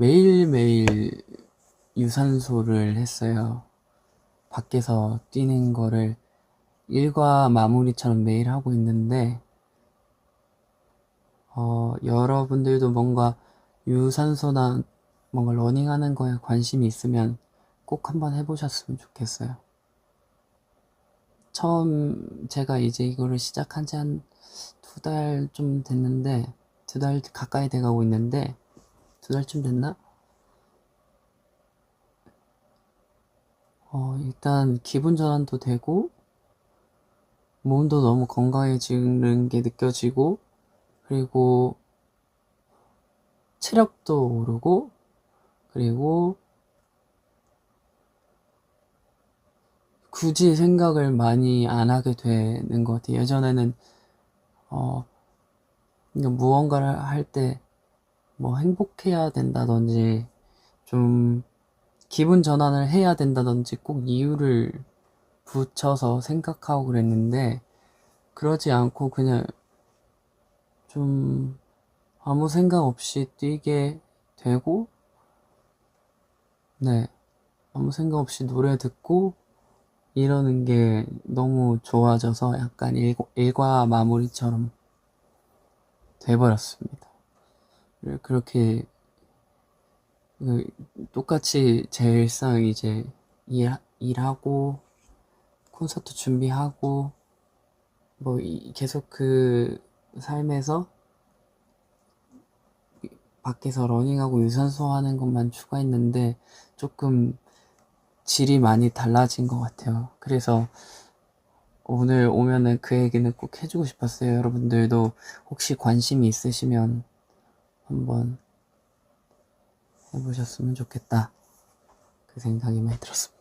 매일매일 유산소를 했어요. 밖에서 뛰는 거를 일과 마무리처럼 매일 하고 있는데, 어, 여러분들도 뭔가 유산소나 뭔가 러닝하는 거에 관심이 있으면 꼭 한번 해보셨으면 좋겠어요. 처음 제가 이제 이거를 시작한 지 한 두 달 좀 됐는데, 두 달 가까이 돼가고 있는데, 두 달쯤 됐나? 어, 일단 기분 전환도 되고, 몸도 너무 건강해지는 게 느껴지고, 그리고 체력도 오르고, 그리고 굳이 생각을 많이 안 하게 되는 것 같아요. 예전에는, 어, 그러니까 무언가를 할 때 뭐 행복해야 된다든지, 좀 기분 전환을 해야 된다든지 꼭 이유를 붙여서 생각하고 그랬는데, 그러지 않고 그냥 좀 아무 생각 없이 뛰게 되고, 네. 아무 생각 없이 노래 듣고 이러는 게 너무 좋아져서 약간 일, 일과 마무리처럼 돼버렸습니다. 그렇게 그 똑같이 제 일상 이제 일, 일하고 콘서트 준비하고 뭐 이- 계속 그 삶에서 밖에서 러닝하고 유산소 하는 것만 추가했는데 조금 질이 많이 달라진 것 같아요. 그래서 오늘 오면은 그 얘기는 꼭 해주고 싶었어요. 여러분들도 혹시 관심이 있으시면 한번 해보셨으면 좋겠다. 그 생각이 많이 들었습니다.